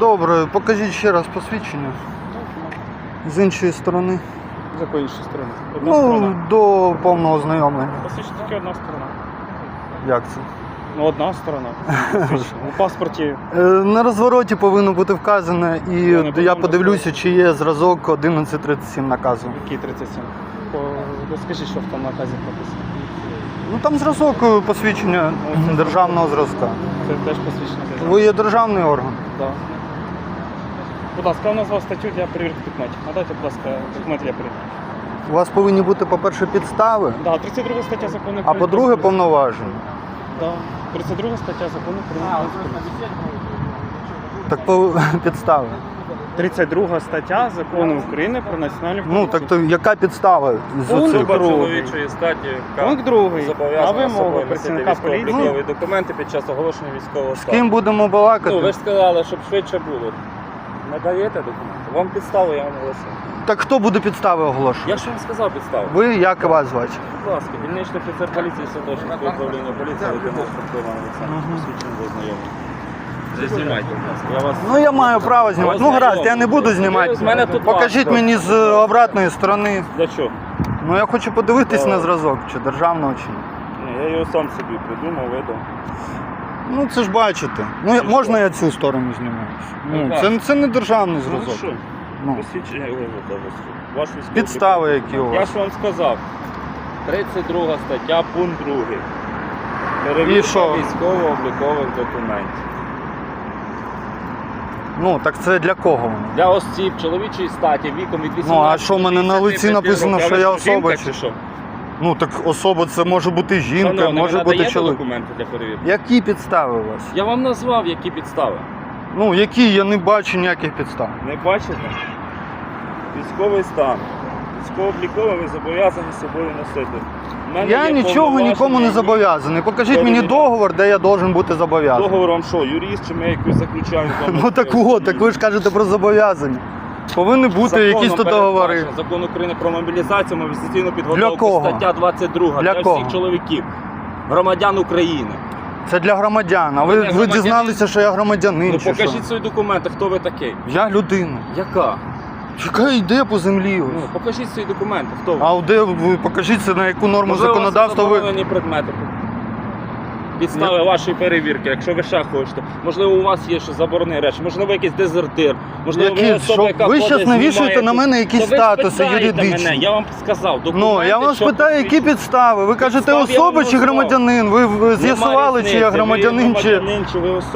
Добре, покажіть ще раз посвідчення. З іншої сторони. З якої іншої сторони? Одна Ну, сторона. до повного ознайомлення. Посвідчення тільки одна сторона. Як це? Ну, одна сторона. Посвідчення. У паспорті Е, На розвороті повинно бути вказане, і не я повинно подивлюся, чи є зразок 1137 наказу. який 37. По... Розкажіть, що в тому наказі прописано. Ну там зразок е, посвідчення Ну, державного зразка. Це теж посвідчення держави. Ви є державний орган. Да. Будь ласка, я назвав статтю для перевірки документів. Надайте, будь ласка, документ для перевірки. У вас повинні бути, по-перше, підстави, Да, 32 стаття закону а по-друге, повноваження. Да. 32 стаття закону про поліцію. Так по підстави. 32 стаття закону України про національну поліцію. Ну так то яка підстава з Пункт оцих? другий. чоловічої статі, яка Пункт другий. На зобов'язана вимогу носити працівника поліції. військово-облікові документи під час оголошення військового З стану. ким будемо балакати? Ну, ви ж сказали, щоб швидше було. Надаєте документи? Вам підставу, я вам оголосив. Так хто буде підстави оголошувати? Я ж вам сказав підставу. Ви як вас звати? Будь ласка, дільничний офіцер поліції Святошинського управління поліції, лейтенант Шевкова Олександр, Мгм. посвідчений до знайомих. Знімайте, будь ласка. Я вас... Ну я маю право знімати. Ну гаразд, я не буду знімати. З мене тут Покажіть мені з е, обратної сторони. Для чого? Ну я хочу подивитись на зразок, чи державного, чи ні. Ні, я його сам собі придумав, видав. Ну це ж бачите. Ну я- можна я цю сторону знімаю? Ну, це, це не державний Ну, зразок. що? Ну, Посвідчення його. Ваш військовий підстави, які у Я вас. ж вам сказав. 32 стаття, пункт 2. І Перевірка військово-облікових документів. Ну так це для кого воно? Для осіб чоловічої статі віком від 18 Ну, а що в мене на лиці написано, що я особа, чи що? Ну так особа це може бути жінка, Шановний, може ви бути надаєте чоловік. документи для перевірки? Які підстави у вас? Я вам назвав, які підстави. Ну які я не бачу ніяких підстав. Не бачите? Військовий стан. Військово-обліковий ви зобов'язані з собою носити. Мене Я є нічого нікому не зобов'язаний. Покажіть мені договор, де я должен бути зобов'язаний. Договор вам що, юрист чи ми якусь заключаємо? з вами Ну так от, так ви ж кажете про зобов'язання. Повинні бути Законом якісь тут договори. передбачено Закон України про мобілізацію, мобілізаційну підготовку, кого? стаття 22 Для для, кого? всіх чоловіків, громадян України. Це для громадян. А Ви ви, громадянин? дізналися, що я громадянин. Ну чи покажіть що? свої документи, хто ви такий. Я людина. Яка? Яка йде по землі? ось. Ну, покажіть свої документи, хто ви. А де ви покажіть це на яку норму Можливо, у вас законодавства ви. заборонені предмети. Підстави вашої перевірки, якщо ви ще хочете. Можливо, у вас є ще заборонені речі, можливо, якийсь дезертир, можливо, ви особа, яка Ви зараз навішуєте на мене якісь То ви статуси юридичні. Мене. Я вам сказав, Ну, документи, я вас що питаю, які посвідчують. підстави? Ви кажете Підстав я особа чи назвав. громадянин? Ви Ви з'ясували, чи я різниці, ви громадянин, чи. громадянин, чи ви особа.